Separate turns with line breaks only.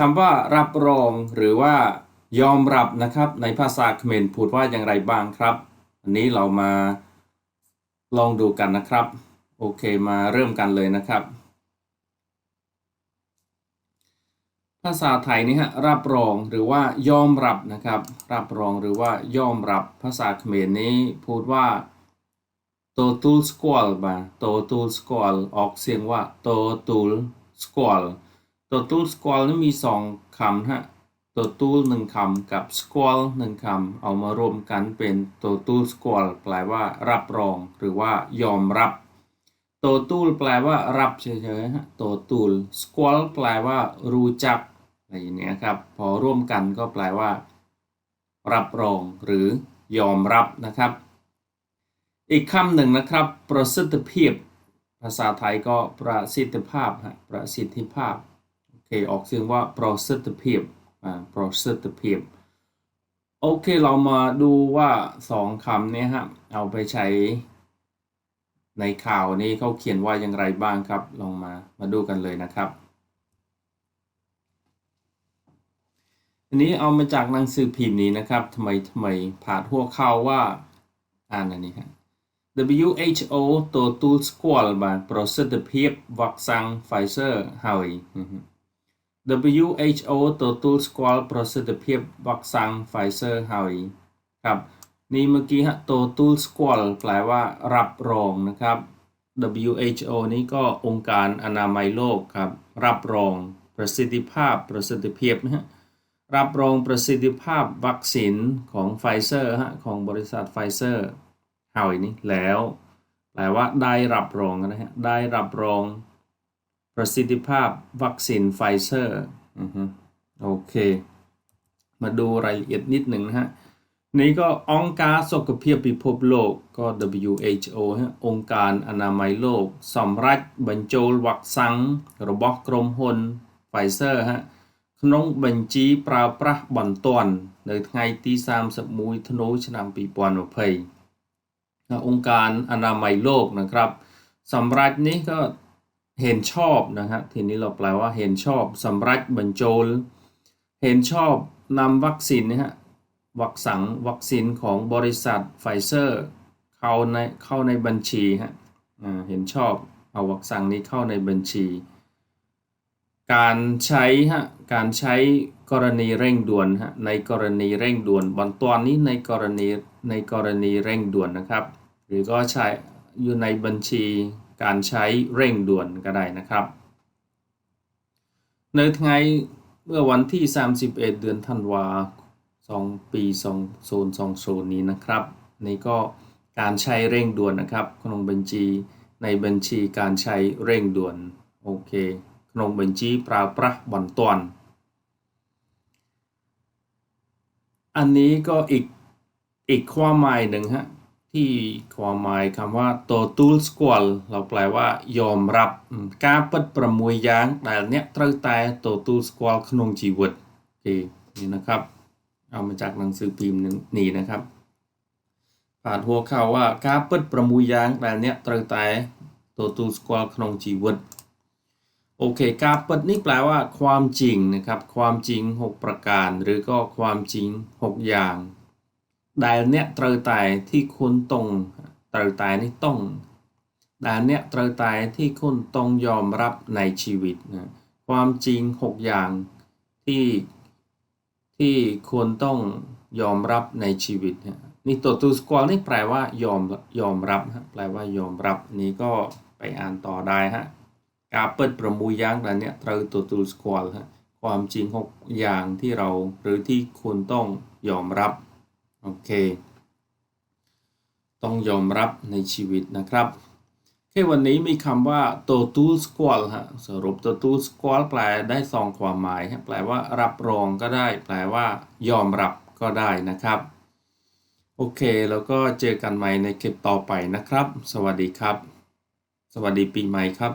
คำว่ารับรองหรือว่ายอมรับนะครับในภาษาเขมรพูดว่าอย่างไรบ้างครับ อันนี้เรามาลองดูกันนะครับ โอเคมาเริ่มกันเลยนะครับ ภาษาไทยนี่ฮะรับรองหรือว่ายอมรับนะครับ รับรองหรือว่ายอมรับภาษาเขมรนี้พูดว่า totul squal บา totul squal ออกเสียงว่า totul school squal นี่มีสองคำฮะ totul หนึ่งคำกับ squal หนึ่งคำเอามารวมกันเป็น totul squal แปลว่า รับรอง หรือว่ายอมรับ totul แปลว่า รับเฉยๆฮะ totul squal แปลว่า รู้จักอะไรอย่างเนี้ยครับ พอร่วมกันก็แปลว่า รับรองหรือยอมรับนะครับ อีกคำหนึ่งนะครับ ประสิทธิภาพภาษาไทยก็ประสิทธิภาพฮะประสิทธิภาพ เคออกเสียงว่าประสิทธิภาพอ่าประสิทธิภาพโอเคเรามาดูว่าสองคำนี้ฮะเอาไปใช้ในข่าวนี้เขาเขียนว่าอย่างไรบ้างครับ ลองมามาดูกันเลยนะครับอันนี้เอามาจากหนังสือพิมพ์นี้นะครับทำไมทำไมผ่าหัวข่าวว่าอ่านอันนี้ฮะ WHO ตัวตูสควอลบานปรเซตเพียาวัคซีนไฟเซอร์เฮย WHO ទទួលស្គាល់ប្រសិទ្ធភាពវ៉ាក់សាំង Pfizer ហើយครับนี่เมื่อกี้ฮะទទួលស្គាល់แปลว่า รับรองนะครับ WHO นี้ก็องค์การอนามัยโลกครับ รับรองประสิทธิภาพประสิทธิภาพนะฮะ รับรองประสิทธิภาพวัคซีนของไฟเซอร์ฮะของบริษัทไฟเซอร์เฮาอีนี้แล้ว แปลว่าได้รับรองนะฮะได้รับรอง ประสิทธิภาพวัคซีนไฟเซอร์อือฮึโอเค มาดูรายละเอียดนิดหนึ่งนะฮะ นี่ก็องค์การสุขภาพพิภพโลกก็ WHO ฮะองค์การอนามัยโลกสำรัฐบรรจุวัคซังរបស់ក្រុមហ៊ុន Pfizer ฮะ ក្នុងបញ្ជីប្រើប្រាស់បន្ទាន់នៅថ្ងៃទី31ធ្នូឆ្នាំ2020អង្គការអនាมัยโลกนะครับសម្រាប់នេះก็ เห็นชอบนะฮะทีนี้เราแปลว่าเห็นชอบสำรับบรรจุเห็นชอบนำวัคซีนนะฮะวัคสังวัคซีนของบริษัทไฟเซอร์เข้าในเข้าในบัญชีฮะเห็นชอบเอาวัคซังนี้เข้าในบัญชี การใช้ฮะการใช้กรณีเร่งด่วนฮะในกรณีเร่งด่วนบางตอนนี้ในกรณีในกรณีเร่งด่วนนะครับ หรือก็ใช้อยู่ในบัญชี การใช้เร่งด่วนก็ได้นะครับ ในไงเมื่อวันที่ 31 เดือนธันวาสองปีสองโซนสองโซนนี้นะครับ นี่ก็การใช้เร่งด่วนนะครับขนมบัญชีในบัญชีการใช้เร่งด่วนโอเคขนมบัญชีปราประบอนตอนอันนี้ก็อีกอีกความหมายหนึ่งฮะ ที่ความหมายคำว่า totul squal เราแปลว่ายอมรับការពិត6យ៉ាងដែលអ្នកត្រូវតែ totul squal ក្នុងជីវិតโอเคนี่นะครับ เอามาจากหนังสือพิมพ์นี้นะครับผ่านหัวข่าวว่าការពិត6យ៉ាងដែលអ្នកត្រូវតែ totul squal ក្នុងជីវិតโอเคการปิดนี่แปลว่าความจริงนะครับ ความจริง 6 ประการ หรือก็ความจริง 6 อย่าง ដែលអ្នកត្រូវតែที่คุณต้องត្រូវតែនេះต้องដែលអ្នកត្រូវតែที่คุณต้องยอมรับในชีวิตนะความจริง 6 อย่างที่ที่คุณต้องยอมรับในชีวิตนะนี่ตัวตูสกอลนี่แปลว่ายอมยอมรับนะแปลว่ายอมรับนี่ก็ไปอ่านต่อได้ฮะការពិត6យ៉ាងដែលអ្នកត្រូវទទួលស្គាល់ความจริง 6 อย่างที่เราหรือที่คุณต้องยอมรับ โอเค ต้องยอมรับในชีวิตนะครับแค่วันนี้มีคำว่า totul squal ฮะสรุป totul squal แปลได้สองความหมายแปลว่ารับรองก็ได้ แปลว่ายอมรับก็ได้นะครับ โอเค แล้วก็เจอกันใหม่ในคลิปต่อไปนะครับ สวัสดีครับ สวัสดีปีใหม่ครับ